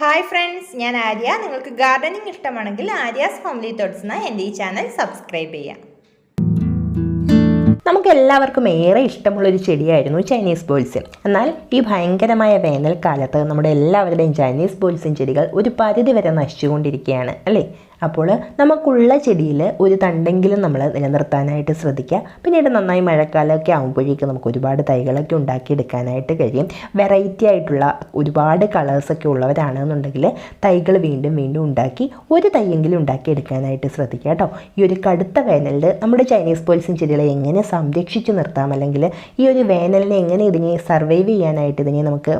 Hi friends ഞാൻ ആര്യ. നിങ്ങൾക്ക് gardening ഇഷ്ടമാണെങ്കിൽ ആര്യാസ് ഫാമിലി തോട്ട്സ് എന്ന എന്റെ ഈ ചാനൽ സബ്സ്ക്രൈബ് ചെയ്യാം. നമുക്ക് എല്ലാവർക്കും ഏറെ ഇഷ്ടമുള്ളൊരു ചെടിയായിരുന്നു ചൈനീസ് ബോൾസിൻ എന്നാൽ ഈ ഭയങ്കരമായ വേനൽക്കാലത്ത് നമ്മുടെ എല്ലാവരുടെയും ചൈനീസ് ബോൾസിൻ ചെടികൾ ഒരു പരിധി വരെ നശിച്ചുകൊണ്ടിരിക്കുകയാണ് അല്ലേ? അപ്പോൾ നമുക്കുള്ള ചെടിയിൽ ഒരു തണ്ടെങ്കിലും നമ്മൾ നിലനിർത്താനായിട്ട് ശ്രദ്ധിക്കുക. പിന്നീട് നന്നായി മഴക്കാലമൊക്കെ ആകുമ്പോഴേക്കും നമുക്ക് ഒരുപാട് തൈകളൊക്കെ ഉണ്ടാക്കിയെടുക്കാനായിട്ട് കഴിയും. വെറൈറ്റി ആയിട്ടുള്ള ഒരുപാട് കളേഴ്സൊക്കെ ഉള്ളവരാണെന്നുണ്ടെങ്കിൽ തൈകൾ വീണ്ടും വീണ്ടും ഉണ്ടാക്കി ഒരു തൈയെങ്കിലും ഉണ്ടാക്കിയെടുക്കാനായിട്ട് ശ്രദ്ധിക്കുക കേട്ടോ. ഈ ഒരു കടുത്ത വേനലിൽ നമ്മുടെ ചൈനീസ് പോലീസും ചെടികളെ എങ്ങനെ സംരക്ഷിച്ചു നിർത്താം? അല്ലെങ്കിൽ ഈ ഒരു വേനലിനെ എങ്ങനെ ഇതിനെ സർവൈവ് ചെയ്യാനായിട്ട് ഇതിനെ നമുക്ക്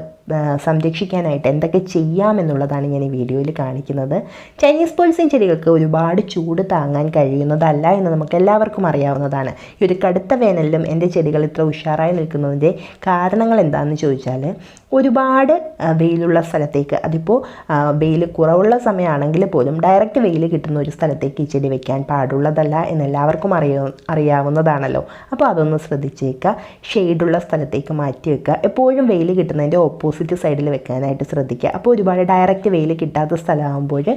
സംരക്ഷിക്കാനായിട്ട് എന്തൊക്കെ ചെയ്യാമെന്നുള്ളതാണ് ഞാൻ ഈ വീഡിയോയിൽ കാണിക്കുന്നത്. ചൈനീസ് പോൾസിൻ ചെടികൾക്ക് ഒരുപാട് ചൂട് താങ്ങാൻ കഴിയുന്നതല്ല എന്ന് നമുക്ക് എല്ലാവർക്കും അറിയാവുന്നതാണ്. ഈ ഒരു കടുത്ത വേനലിലും എന്റെ ചെടികൾ ഇത്ര ഉഷാറായി നിൽക്കുന്നതിന്റെ കാരണങ്ങൾ എന്താണെന്ന് ചോദിച്ചാൽ ഒരുപാട് വെയിലുള്ള സ്ഥലത്തേക്ക്. അതിപ്പോൾ വെയിൽ കുറവുള്ള സമയമാണെങ്കിൽ പോലും ഡയറക്റ്റ് വെയിൽ കിട്ടുന്ന ഒരു സ്ഥലത്തേക്ക് ഈ ചെടി വെക്കാൻ പാടുള്ളതല്ല എന്ന് എല്ലാവർക്കും അറിയ അറിയാവുന്നതാണല്ലോ. അപ്പോൾ അതൊന്ന് ശ്രദ്ധിച്ചേക്കുക ഷെയ്ഡുള്ള സ്ഥലത്തേക്ക് മാറ്റി വെക്കുക എപ്പോഴും വെയിൽ കിട്ടുന്നതിന്റെ ഓപ്പോസിറ്റ് സൈഡിൽ വെക്കാനായിട്ട് ശ്രദ്ധിക്കുക അപ്പോൾ ഒരുപാട് ഡയറക്റ്റ് വെയിൽ കിട്ടാത്ത സ്ഥലമാകുമ്പോൾ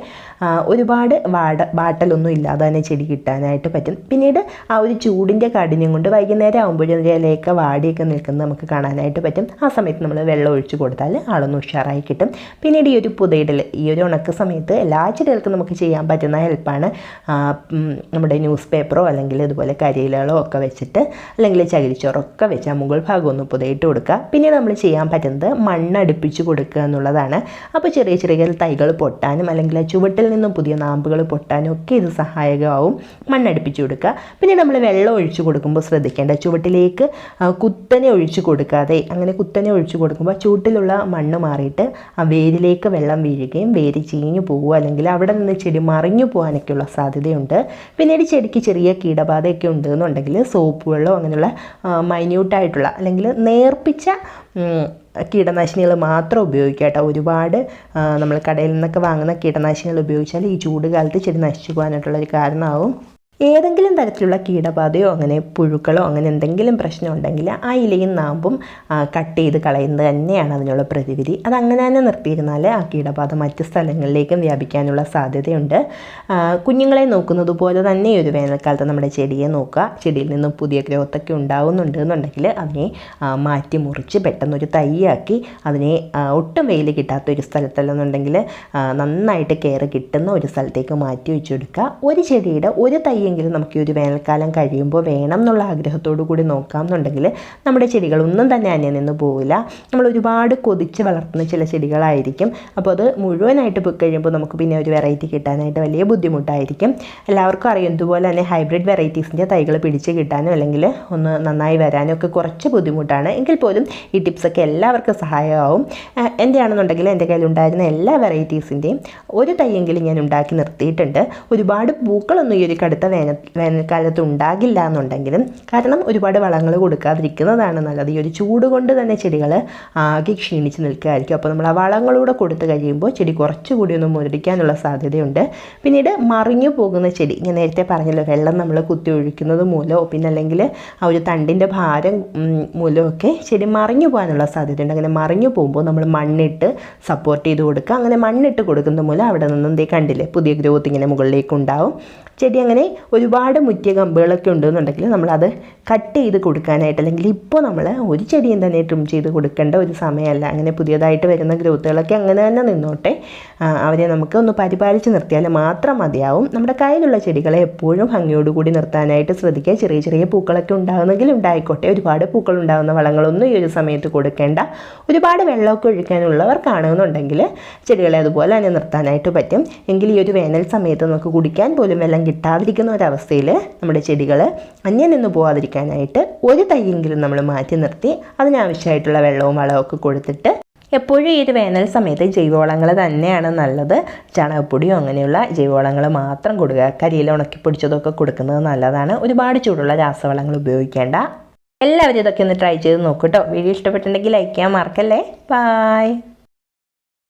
ഒരുപാട് വാട വാട്ടലൊന്നും ഇല്ലാതെ തന്നെ ചെടി കിട്ടാനായിട്ട് പറ്റും. പിന്നീട് ആ ഒരു ചൂടിന്റെ കാഠിന്യം കൊണ്ട് വൈകുന്നേരം ആകുമ്പോഴും ഇലയൊക്കെ വാടിയൊക്കെ നിൽക്കുന്നത് നമുക്ക് കാണാനായിട്ട് പറ്റും. ആ സമയത്ത് നമ്മൾ വെള്ളം ഒഴിച്ച് കൊടുത്താൽ ആളൊന്ന് ഉഷാറായി കിട്ടും. പിന്നീട് ഈ ഒരു പുതയിടൽ ഈ ഒരു ഉണക്ക സമയത്ത് എല്ലാ ചെടികൾക്കും നമുക്ക് ചെയ്യാൻ പറ്റുന്ന ഹെൽപ്പാണ് നമ്മുടെ ന്യൂസ് പേപ്പറോ അല്ലെങ്കിൽ ഇതുപോലെ കരിയിലകളോ ഒക്കെ വെച്ചിട്ട് അല്ലെങ്കിൽ ചകിരിച്ചോറോ ഒക്കെ വെച്ച് ആ മുകൾ ഭാഗം ഒന്ന് പുതയിട്ട് കൊടുക്കുക. പിന്നെ നമ്മൾ ചെയ്യാൻ പറ്റുന്നത് മണ്ണടുപ്പിച്ച് കൊടുക്കുക എന്നുള്ളതാണ്. അപ്പോൾ ചെറിയ ചെറിയ തൈകൾ പൊട്ടാനും അല്ലെങ്കിൽ ചുവട്ടിൽ നിന്നും പുതിയ നാമ്പുകൾ പൊട്ടാനും ഒക്കെ ഇത് സഹായകമാവും. മണ്ണടുപ്പിച്ച് കൊടുക്കുക. പിന്നെ നമ്മൾ വെള്ളം ഒഴിച്ചു കൊടുക്കുമ്പോൾ ശ്രദ്ധിക്കേണ്ട ചുവട്ടിലേക്ക് കുത്തനെ ഒഴിച്ചു കൊടുക്കാതെ അങ്ങനെ കുത്തനെ ഒഴിച്ചു കൊടുക്കുമ്പോൾ ചൂട്ടിലുള്ള മണ്ണ് മാറിയിട്ട് ആ വേരിലേക്ക് വെള്ളം വീഴുകയും വേര് ചീഞ്ഞു പോകുക അല്ലെങ്കിൽ അവിടെ നിന്ന് ചെടി മറിഞ്ഞു പോകാനൊക്കെയുള്ള സാധ്യതയുണ്ട്. പിന്നീട് ചെടിക്ക് ചെറിയ കീടബാധയൊക്കെ ഉണ്ടെന്നുണ്ടെങ്കിൽ സോപ്പ് വെള്ളമോ അങ്ങനെയുള്ള മൈന്യൂട്ടായിട്ടുള്ള അല്ലെങ്കിൽ നേർപ്പിച്ച കീടനാശിനികൾ മാത്രം ഉപയോഗിക്കുക ഒരുപാട് നമ്മൾ കടയിൽ നിന്നൊക്കെ വാങ്ങുന്ന കീടനാശിനികൾ ഉപയോഗിച്ചാൽ ഈ ചൂട് കാലത്ത് ചെടി നശിച്ചു പോകാനായിട്ടുള്ളൊരു കാരണമാവും. ഏതെങ്കിലും തരത്തിലുള്ള കീടബാധയോ അങ്ങനെ പുഴുക്കളോ അങ്ങനെ എന്തെങ്കിലും പ്രശ്നം ഉണ്ടെങ്കിൽ ആ ഇലയും നാമ്പും കട്ട് ചെയ്ത് കളയുന്നത് തന്നെയാണ് അതിനുള്ള പ്രതിവിധി. അത് അങ്ങനെ തന്നെ നിർത്തിയിരുന്നാൽ ആ കീടബാധ മറ്റ് സ്ഥലങ്ങളിലേക്കും വ്യാപിക്കാനുള്ള സാധ്യതയുണ്ട്. കുഞ്ഞുങ്ങളെ നോക്കുന്നത് പോലെ തന്നെ ഒരു വേനൽക്കാലത്ത് നമ്മുടെ ചെടിയെ നോക്കുക. ചെടിയിൽ നിന്ന് പുതിയ ഗ്രോത്തൊക്കെ ഉണ്ടാവുന്നുണ്ട് എന്നുണ്ടെങ്കിൽ അതിനെ മാറ്റി മുറിച്ച് പെട്ടെന്നൊരു തൈയാക്കി അതിനെ ഒട്ടും വെയിൽ കിട്ടാത്ത ഒരു സ്ഥലത്തല്ലെന്നുണ്ടെങ്കിൽ നന്നായിട്ട് കെയർ കിട്ടുന്ന ഒരു സ്ഥലത്തേക്ക് മാറ്റി വെച്ചെടുക്കുക. ഒരു ചെടിയുടെ ഒരു തൈയെങ്കിലും നമുക്ക് ഈ ഒരു വേനൽക്കാലം കഴിയുമ്പോൾ വേണം എന്നുള്ള ആഗ്രഹത്തോടു കൂടി നോക്കാം എന്നുണ്ടെങ്കിൽ നമ്മുടെ ചെടികൾ ഒന്നും തന്നെ അന്യം നിന്ന് പോവില്ല. നമ്മൾ ഒരുപാട് കൊതിച്ച് വളർത്തുന്ന ചില ചെടികളായിരിക്കും. അപ്പോൾ അത് മുഴുവനായിട്ട് പോയി കഴിയുമ്പോൾ നമുക്ക് പിന്നെ ഒരു വെറൈറ്റി കിട്ടാനായിട്ട് വലിയ ബുദ്ധിമുട്ടായിരിക്കും. എല്ലാവർക്കും അറിയാം ഇതുപോലെ തന്നെ ഹൈബ്രിഡ് വെറൈറ്റീസിന്റെ തൈകൾ പിടിച്ച് കിട്ടാനോ അല്ലെങ്കിൽ ഒന്ന് നന്നായി വരാനും ഒക്കെ കുറച്ച് ബുദ്ധിമുട്ടാണ്. എങ്കിൽ പോലും ഈ ടിപ്സൊക്കെ എല്ലാവർക്കും സഹായമാവും. എന്റെ ആണെന്നുണ്ടെങ്കിൽ എന്റെ കയ്യിലുണ്ടായിരുന്ന എല്ലാ വെറൈറ്റീസിന്റെയും ഒരു തൈയെങ്കിലും ഞാൻ ഉണ്ടാക്കി നിർത്തിയിട്ടുണ്ട്. ഒരുപാട് പൂക്കളൊന്നും ഈ ഒരു കടുത്ത വേനൽ വേനൽക്കാലത്ത് ഉണ്ടാകില്ല എന്നുണ്ടെങ്കിലും കാരണം ഒരുപാട് വളങ്ങൾ കൊടുക്കാതിരിക്കുന്നതാണ് നല്ലത്. ഈ ഒരു ചൂട് കൊണ്ട് തന്നെ ചെടികൾ ആകെ ക്ഷീണിച്ച് നിൽക്കുകയായിരിക്കും. അപ്പോൾ നമ്മൾ ആ വളങ്ങളൂടെ കൊടുത്തു കഴിയുമ്പോൾ ചെടി കുറച്ചുകൂടി ഒന്ന് മുരടിക്കാനുള്ള സാധ്യതയുണ്ട്. പിന്നീട് മറിഞ്ഞു പോകുന്ന ചെടി ഞാൻ നേരത്തെ പറഞ്ഞല്ലോ വെള്ളം നമ്മൾ കുത്തി ഒഴിക്കുന്നത് മൂലമോ പിന്നെ അല്ലെങ്കിൽ ആ ഒരു തണ്ടിന്റെ ഭാരം മൂലമൊക്കെ ചെടി മറിഞ്ഞു പോകാനുള്ള സാധ്യതയുണ്ട്. അങ്ങനെ മറിഞ്ഞു പോകുമ്പോൾ നമ്മൾ മണ്ണിട്ട് സപ്പോർട്ട് ചെയ്ത് കൊടുക്കുക. അങ്ങനെ മണ്ണിട്ട് കൊടുക്കുന്ന മൂലം അവിടെ നിന്നും ദേ കണ്ടില്ലേ പുതിയ ഗ്രോത്ത് ഇങ്ങനെ മുകളിലേക്ക് ഉണ്ടാവും ചെടി അങ്ങനെ ഒരുപാട് മുറ്റിയ കമ്പുകളൊക്കെ ഉണ്ടെന്നുണ്ടെങ്കിൽ നമ്മളത് കട്ട് ചെയ്ത് കൊടുക്കാനായിട്ട് അല്ലെങ്കിൽ ഇപ്പോൾ നമ്മൾ ഒരു ചെടിയും തന്നെ ട്രിം ചെയ്ത് കൊടുക്കേണ്ട ഒരു സമയമല്ല. അങ്ങനെ പുതിയതായിട്ട് വരുന്ന ഗ്രോത്തുകളൊക്കെ അങ്ങനെ തന്നെ നിന്നോട്ടെ. അവരെ നമുക്ക് ഒന്ന് പരിപാലിച്ച് നിർത്തിയാൽ മാത്രം മതിയാവും. നമ്മുടെ കയ്യിലുള്ള ചെടികളെ എപ്പോഴും ഭംഗിയോടുകൂടി നിർത്താനായിട്ട് ശ്രദ്ധിക്കുക. ചെറിയ ചെറിയ പൂക്കളൊക്കെ ഉണ്ടാകുന്നെങ്കിൽ ഉണ്ടായിക്കോട്ടെ. ഒരുപാട് പൂക്കൾ ഉണ്ടാകുന്ന വളങ്ങളൊന്നും ഈ ഒരു സമയത്ത് കൊടുക്കേണ്ട. ഒരുപാട് വെള്ളമൊക്കെ ഒഴിക്കാനുള്ളവർക്കാണെന്നുണ്ടെങ്കിൽ ചെടികളെ അതുപോലെ തന്നെ നിർത്താനായിട്ട് പറ്റും. എങ്കിൽ ഈ ഒരു വേനൽ സമയത്ത് നമുക്ക് കുടിക്കാൻ പോലും വെള്ളം കിട്ടാതിരിക്കുന്ന ഒരവസ്ഥയിൽ നമ്മുടെ ചെടികൾ അന്യം നിന്ന് പോകാതിരിക്കാനായിട്ട് ഒരു തൈയെങ്കിലും നമ്മൾ മാറ്റി നിർത്തി അതിനാവശ്യമായിട്ടുള്ള വെള്ളവും വളവും കൊടുത്തിട്ട് എപ്പോഴും ഈ ഒരു വേനൽ സമയത്ത് ജൈവവളങ്ങൾ തന്നെയാണ് നല്ലത്. ചാണകപ്പൊടിയോ അങ്ങനെയുള്ള ജൈവവളങ്ങൾ മാത്രം കൊടുക്കുക. കരിയിൽ ഉണക്കി പൊടിച്ചതൊക്കെ കൊടുക്കുന്നത് നല്ലതാണ്. ഒരുപാട് ചൂടുള്ള രാസവളങ്ങൾ ഉപയോഗിക്കേണ്ട. എല്ലാവരും ഇതൊക്കെ ഒന്ന് ട്രൈ ചെയ്ത് നോക്കൂട്ടോ വീഡിയോ ഇഷ്ടപ്പെട്ടിട്ടുണ്ടെങ്കിൽ ലൈക്ക് ചെയ്യാൻ മറക്കല്ലേ? ബായ്